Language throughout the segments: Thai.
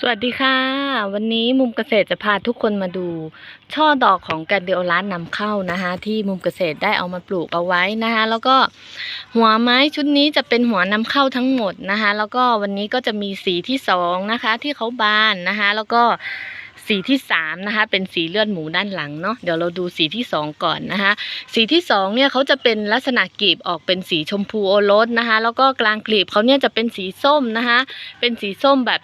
สวัสดีค่ะ วันนี้มุมเกษตรจะพาทุกคนมาดู ช่อดอกของกันเดโอรัสนำเข้านะคะ ที่มุมเกษตรได้เอามาปลูกเอาไว้นะคะ แล้วก็หัวไม้ชุดนี้จะเป็นหัวนำเข้าทั้งหมดนะคะ แล้วก็วันนี้ก็จะมีสีที่สองนะคะ ที่เขาบานนะคะ แล้วก็สีที่สามนะคะ เป็นสีเลือดหมูด้านหลังเนาะเดี๋ยวเราดูสีที่สองก่อนนะคะ สีที่สองเนี่ยเขาจะเป็นลักษณะกลีบออกเป็นสีชมพูโอรสนะคะ แล้วก็กลางกลีบเขาเนี่ยจะเป็นสีส้มนะคะ เป็นสีส้มแบบ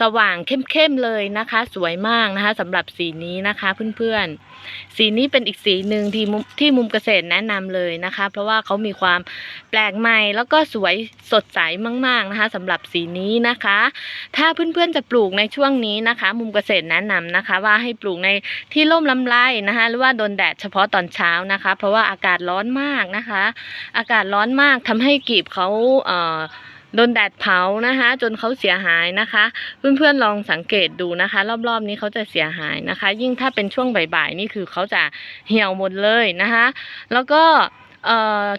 สว่างเข้มๆเลยนะคะ สวยมากนะคะสำหรับสีนี้นะคะเพื่อนๆ สีนี้เป็นอีกสีหนึ่งที่มุมที่มุมเกษตรแนะนำเลยนะคะ เพราะว่าเขามีความแปลกใหม่แล้วก็สวยสดใสมากๆนะคะสำหรับสีนี้นะคะ ถ้าเพื่อนๆจะปลูกในช่วงนี้นะคะ มุมเกษตรแนะนำนะคะ ว่าให้ปลูกในที่ร่มลำไรนะคะ หรือว่าโดนแดดเฉพาะตอนเช้านะคะ เพราะว่าอากาศร้อนมากนะคะ อากาศร้อนมากทำให้กีบเขาเอ่อ โดนแดดเผานะคะ จนเขาเสียหายนะคะ เพื่อนๆลองสังเกตดูนะคะ รอบๆนี้เขาจะเสียหายนะคะ ยิ่งถ้าเป็นช่วงบ่ายๆนี่คือเขาจะเหี่ยวหมดเลยนะคะ แล้วก็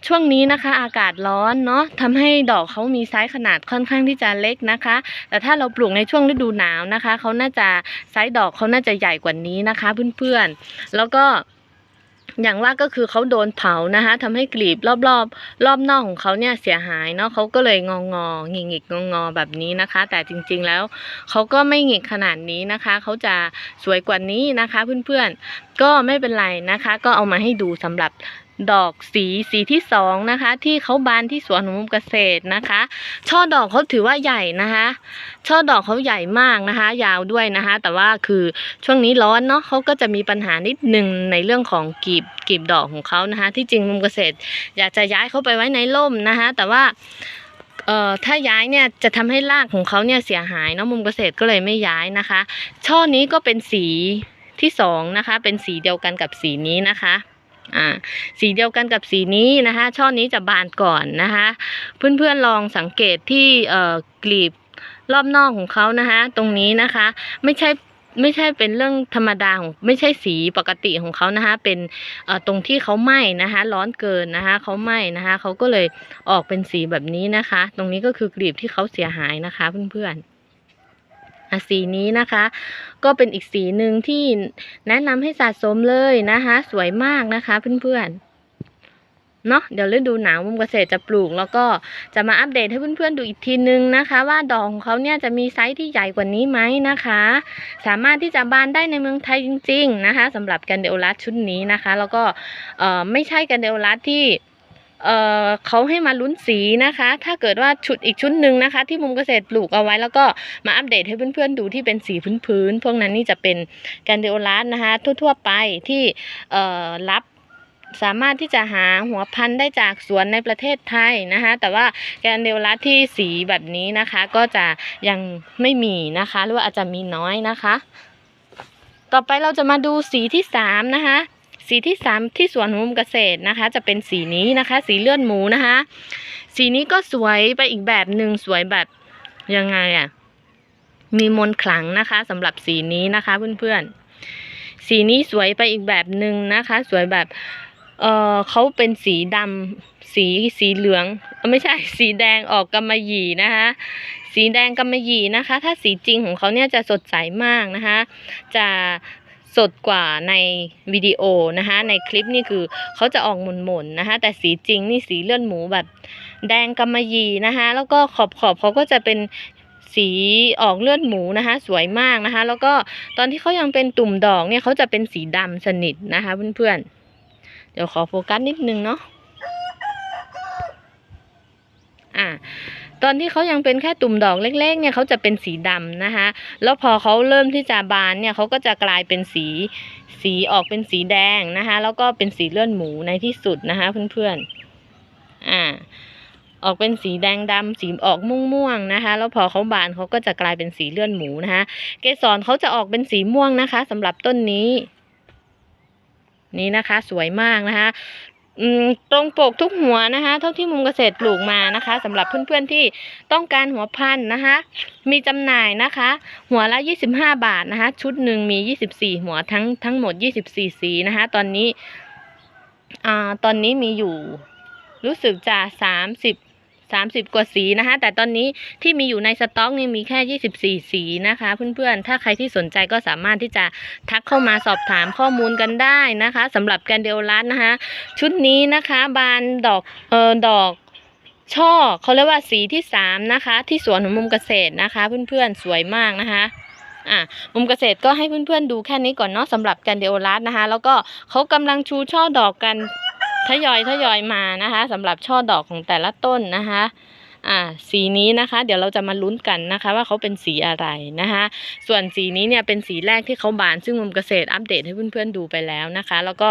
ช่วงนี้นะคะอากาศร้อนเนาะทำให้ดอกเขามีไซส์ขนาดค่อนข้างที่จะเล็กนะคะ แต่ถ้าเราปลูกในช่วงฤดูหนาวนะคะเขาน่าจะไซส์ดอกเขาน่าจะใหญ่กว่านี้นะคะ เพื่อนๆ แล้วก็ อย่างว่าก็คือเขาโดนเผานะคะทำให้กลีบรอบๆรอบนอกของเขาเนี่ยเสียหายเนาะเขาก็เลยงองอหงิกหงิกงองอแบบนี้นะคะ แต่จริงๆแล้วเขาก็ไม่หงิกขนาดนี้นะคะ เขาจะสวยกว่านี้นะคะ เพื่อนๆก็ไม่เป็นไรนะคะ ก็เอามาให้ดูสำหรับ ดอกสีสีที่สองนะคะ ที่เขาบานที่สวนของมุมเกษตรนะคะ ช่อดอกเขาถือว่าใหญ่นะคะ ช่อดอกเขาใหญ่มากนะคะ ยาวด้วยนะคะ แต่ว่าคือช่วงนี้ร้อนเนาะเขาก็จะมีปัญหานิดนึงในเรื่องของกีบกีบดอกของเขานะคะ ที่จริงมุมเกษตร อยากจะย้ายเขาไปไว้ในร่มนะคะ แต่ว่าเอ่อถ้าย้ายเนี่ยจะทำให้รากของเขาเนี่ยเสียหายเนาะมุมเกษตรก็เลยไม่ย้ายนะคะ ช่อนี้ก็เป็นสีที่สองนะคะ เป็นสีเดียวกันกับสีนี้นะคะ อ่าสีเดียวกันกับสีนี้นะคะ ช่อนี้จะบานก่อนนะคะ เพื่อนๆลองสังเกตที่เอ่อกลีบรอบนอกของเขานะคะ ตรงนี้นะคะ ไม่ใช่ไม่ใช่เป็นเรื่องธรรมดาของไม่ใช่สีปกติของเขานะคะ เป็นตรงที่เขาไหม้นะคะ ร้อนเกินนะคะเขาไหม้นะคะเขาก็เลยออกเป็นสีแบบนี้นะคะ ตรงนี้ก็คือกลีบที่เขาเสียหายนะคะเพื่อนๆ สีนี้นะคะ ก็เป็นอีกสีหนึ่งที่แนะนำให้สะสมเลยนะคะ สวยมากนะคะเพื่อนๆเนาะเดี๋ยวฤดูหนาวมุมเกษตรจะปลูก แล้วก็จะมาอัปเดตให้เพื่อนๆดูอีกทีนึงนะคะ ว่าดอกของเขาเนี่ยจะมีไซส์ที่ใหญ่กว่านี้ไหมนะคะ สามารถที่จะบานได้ในเมืองไทยจริง ๆ นะคะสำหรับกันเดโอรัสชุดนี้นะคะ แล้วก็เออไม่ใช่กันเดโอรัสที่ เอ่อเขาให้มาลุ้นสีนะคะ ถ้าเกิดว่าชุดอีกชุดหนึ่งนะคะ ที่มุมเกษตรปลูกเอาไว้แล้วก็มาอัปเดตให้เพื่อนๆดูที่เป็นสีพื้นๆพวกนั้นนี่จะเป็นแกนเดโอรัสนะคะ ทั่วๆไปที่เอ่อรับสามารถที่จะหาหัวพันธุ์ได้จากสวนในประเทศไทยนะคะ แต่ว่าแกนเดลรัสที่สีแบบนี้นะคะ ก็จะยังไม่มีนะคะ หรือว่าอาจจะมีน้อยนะคะ ต่อไปเราจะมาดูสีที่สามนะคะ สีที่สามที่สวนมุมเกษตรนะคะ จะเป็นสีนี้นะคะ สีเลือดหมูนะคะ สีนี้ก็สวยไปอีกแบบหนึ่งสวยแบบยังไงอะ่ะมีมนขลังนะคะสำหรับสีนี้นะคะเพื่อนๆ สีนี้สวยไปอีกแบบหนึ่งนะคะ สวยแบบเออเขาเป็นสีดำสีสีเหลือง ไม่ใช่สีแดงออกกำมะหยี่นะคะ สีแดงกำมะหยี่นะคะ ถ้าสีจริงของเขาเนี่ยจะสดใสมากนะคะ จะ สดกว่าในวิดีโอนะคะในคลิปนี่คือเขาจะออกหม่นๆนะคะแต่สีจริงนี่สีเลือดหมูแบบแดงกำมะหยี่นะคะแล้วก็ขอบขอบเขาก็จะเป็นสีออกเลือดหมูนะคะสวยมากนะคะ แล้วก็ตอนที่เขายังเป็นตุ่มดอกเนี่ยเขาจะเป็นสีดำสนิทนะคะเพื่อนๆเดี๋ยวขอโฟกัสนิดนึงเนาะอ่า ตอนที่เขายังเป็นแค่ตุ่มดอกเล็กๆเนี่ยเขาจะเป็นสีดำนะคะ แล้วพอเขาเริ่มที่จะบานเนี่ยเขาก็จะกลายเป็นสีสีออกเป็นสีแดงนะคะ แล้วก็เป็นสีเลือดหมูในที่สุดนะคะเพื่อนๆอ่าออกเป็นสีแดงดำสีออกม่วงๆนะคะ แล้วพอเขาบานเขาก็จะกลายเป็นสีเลือดหมูนะคะ เกสรเขาจะออกเป็นสีม่วงนะคะสำหรับต้นนี้ นี่นะคะ สวยมากนะคะ ตรงปกทุกหัวนะคะ เท่าที่มุมเกษตรปลูกมานะคะสำหรับเพื่อนๆที่ต้องการหัวพันธุ์นะคะ มีจำหน่ายนะคะ หัวละ 25 บาทนะคะ ชุดหนึ่งมี 24 หัวทั้งทั้งหมด 24 สีนะคะ ตอนนี้อ่าตอนนี้มีอยู่รู้สึกจะ 30 30 กว่าสีนะคะ แต่ตอนนี้ที่มีอยู่ในสต็อกนี่มีแค่ 24 สีนะคะ เพื่อนๆ ถ้าใครที่สนใจก็สามารถที่จะทักเข้ามาสอบถามข้อมูลกันได้นะคะสำหรับแกนเดลรัสนะคะ ชุดนี้นะคะบานดอกเออดอกช่อเขาเรียกว่าสีที่สามนะคะ ที่สวนของมุมเกษตรนะคะ เพื่อนๆสวยมากนะคะอะมุมเกษตรก็ให้เพื่อนๆดูแค่นี้ก่อนเนาะสำหรับแกนเดลรัสนะคะ แล้วก็เขากำลังชูช่อดอกกัน ทยอยทยอยมานะคะสำหรับช่อดอกของแต่ละต้นนะคะ อ่าสีนี้นะคะ เดี๋ยวเราจะมาลุ้นกันนะคะ ว่าเขาเป็นสีอะไรนะคะ ส่วนสีนี้เนี่ยเป็นสีแรกที่เขาบาน ซึ่งมุมเกษตรอัปเดตให้เพื่อนๆดูไปแล้วนะคะ แล้วก็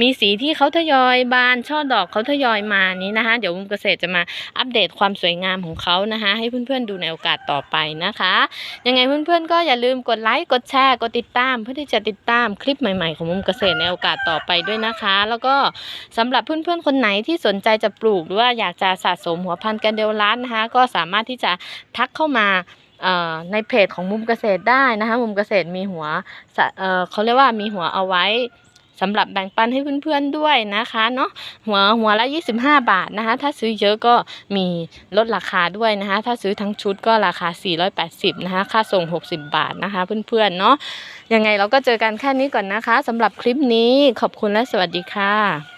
มีสีที่เขาทยอยบานช่อดอกเขาทยอยมานี้นะคะ เดี๋ยวมุมเกษตรจะมาอัปเดตความสวยงามของเขานะคะ ให้เพื่อนๆดูในโอกาสต่อไปนะคะ ยังไงเพื่อนๆก็อย่าลืมกดไลค์กดแชร์กดติดตาม เพื่อที่จะติดตามคลิปใหม่ๆ ของมุมเกษตรในโอกาสต่อไปด้วยนะคะ แล้วก็สำหรับเพื่อนๆคนไหนที่สนใจจะปลูกหรือว่าอยากจะสะสมหัวพันธุ์กันเดลลันะคะ ก็สามารถที่จะทักเข้ามาในเพจของมุมเกษตรได้นะคะ มุมเกษตรมีหัวเเขาเรียกว่ามีหัวเอาไว้สำหรับแบ่งปันให้เพื่อนๆด้วยนะคะเนาะหัวหัวละ 25 บาทนะคะ ถ้าซื้อเยอะก็มีลดราคาด้วยนะคะ ถ้าซื้อทั้งชุดก็ราคา 480 นะคะ ค่าส่ง 60 บาทนะคะ เพื่อนๆเนาะยังไงเราก็เจอกันแค่นี้ก่อนนะคะสำหรับคลิปนี้ขอบคุณและสวัสดีค่ะ